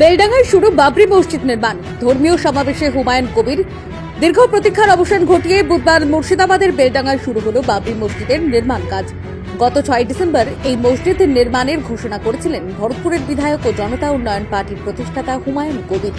বেলডাঙ্গায় শুরু বাবরি মসজিদ নির্মাণ। ধর্মীয় সমাবেশে হুমায়ুন কবির। দীর্ঘ প্রতীক্ষার অবসান ঘটিয়ে বুধবার মুর্শিদাবাদের বেলডাঙ্গায় শুরু হলো বাবরি মসজিদের নির্মাণ কাজ। গত ছয় ডিসেম্বর এই মসজিদ নির্মাণের ঘোষণা করেছিলেন ভরতপুরের বিধায়ক ও জনতা উন্নয়ন পার্টির প্রতিষ্ঠাতা হুমায়ুন কবির।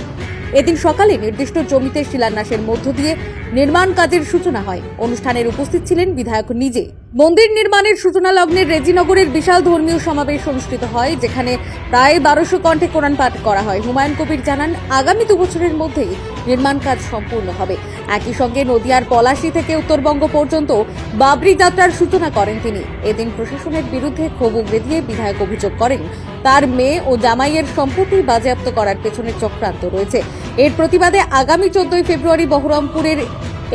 এদিন সকালে নির্দিষ্ট জমিতে শিলান্যাসের মধ্য দিয়ে নির্মাণ কাজের সূচনা হয়। অনুষ্ঠানের উপস্থিত ছিলেন বিধায়ক নিজে। মন্দির নির্মাণের সূচনা লগ্নে রেজিনগরের বিশাল ধর্মীয় সমাবেশ অনুষ্ঠিত হয়, যেখানে প্রায় বারোশো কণ্ঠে কোরআন পাঠ করা হয়। হুমায়ুন কবির জানান, আগামী দু বছরের মধ্যেই নির্মাণ কাজ সম্পূর্ণ হবে। একই সঙ্গে নদিয়ার পলাশি থেকে উত্তরবঙ্গ পর্যন্ত বাবরি যাত্রার সূচনা করেন তিনি। এদিন প্রশাসনের বিরুদ্ধে ক্ষোভ উগড়ে দিয়ে বিধায়ক অভিযোগ করেন, তার মেয়ে ও জামাইয়ের সম্পত্তি বাজেয়াপ্ত করার পেছনে চক্রান্ত রয়েছে। এর প্রতিবাদে আগামী চোদ্দই ফেব্রুয়ারি বহরমপুরের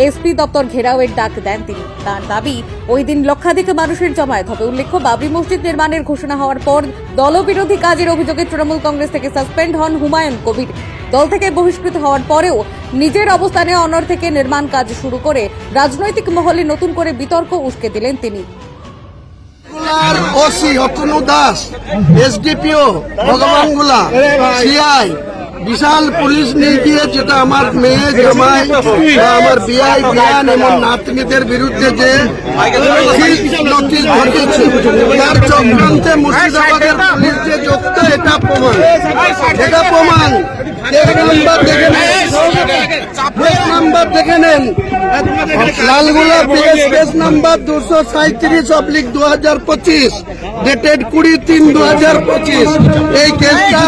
এসপি দপ্তর ঘেরাওয়ের ডাক দেন তিনি। তার দাবি, ওই দিন লক্ষাধিক মানুষের জমায়েত হবে। উল্লেখ্য, বাবরি মসজিদ নির্মাণের ঘোষণা হওয়ার পর দলবিরোধী কাজের অভিযোগে তৃণমূল কংগ্রেস থেকে সাসপেন্ড হন হুমায়ুন কবির। দল থেকে বহিষ্কৃত হওয়ার পরেও নিজের অবস্থানে অনর থেকে নির্মাণ কাজ শুরু করে রাজনৈতিক মহলে নতুন করে বিতর্ক উস্কে দিলেন তিনি। ওসি দাস এসডিপিও ভগবানগুলা সিআই বিশাল পুলিশ নিয়ে গিয়ে যেটা আমার মেয়ে জামাই আমার বিআই বিয়ান এবং নাতনিদের বিরুদ্ধে যে তার চক্রান্তে মুর্শিদাবাদের পুলিশ যে যুক্ত এটা প্রমাণ। এটা প্রমাণ। দেখে নেন। নাম্বার দেখে নেন। লালগুলা নাম্বার দুশো সাঁত্রিশ অব্লিক দু হাজার পঁচিশ, ডেটেড কুড়ি তিন দু হাজার পঁচিশ। এই কেসটা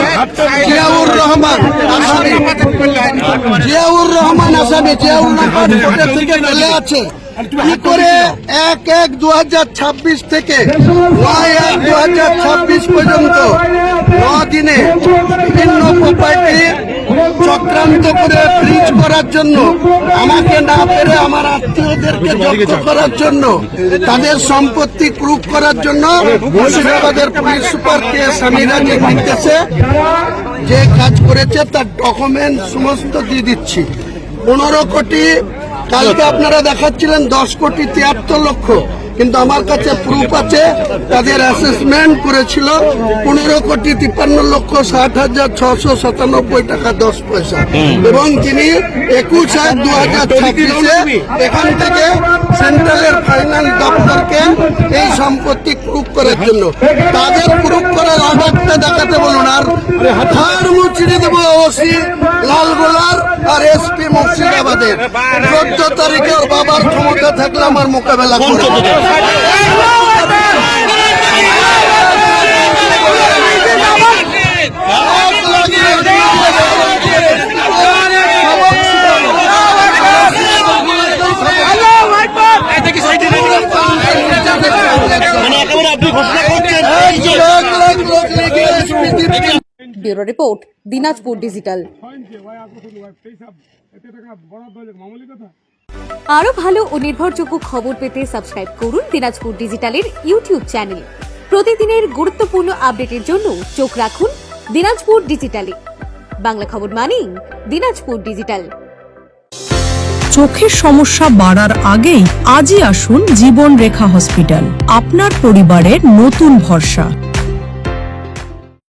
রহমান জিয়াউর রহমান আসামে, জিয়াউর রহমান থেকে চলে আছে। কি করে এক এক দু থেকে নয় এক দু পর্যন্ত ন দিনে চক্রান্ত করে ব্রিজ করার জন্য আমাকে না পেরে আমার আত্মীয়দেরকে জব্দ করার জন্য তাদের সম্পত্তি প্রুফ করার জন্য মুর্শিদাবাদের পুলিশ সুপার কে স্বামীরা যে নির্দেশে যে কাজ করেছে তার ডকুমেন্ট সমস্ত দিয়ে দিচ্ছি। পনেরো কোটি কালকে আপনারা দেখাচ্ছিলেন দশ কোটি তিয়াত্তর লক্ষ। কিন্তু আমার কাছে প্রুফ আছে তাদের অ্যাসেসমেন্ট করেছিল পনেরো কোটি তিপ্পান্ন লক্ষ ষাট হাজার ছশো সাতানব্বই টাকা দশ পয়সা। এবং তিনি একুশ এক দু হাজার ছাব্বিশে এখান থেকে সেন্ট্রালের ফাইন্যান্স দপ্তরকে এই সম্পত্তি প্রুফ করার জন্য। তাদের প্রুফ করার অভাবটা দেখাতে বলুন আর হার মুচড়ে দেবো ওসি লালগোলার আর এসপি মুর্শিদাবাদের। চোদ্দ তারিখে ওর বাবার ক্ষমতা থাকলে আমার মোকাবেলা করবে। Bureau report, Dinajpur digital. আরও ভালো ও নির্ভরযোগ্য খবর পেতে সাবস্ক্রাইব করুন দিনাজপুর ডিজিটালের ইউটিউব চ্যানেল। প্রতিদিনের গুরুত্বপূর্ণ আপডেটের জন্য চোখ রাখুন দিনাজপুর ডিজিটালে। বাংলা খবর মানেই দিনাজপুর ডিজিটাল। চোখের সমস্যা বাড়ার আগেই আজই আসুন জীবন রেখা হসপিটাল। আপনার পরিবারের নতুন ভরসা।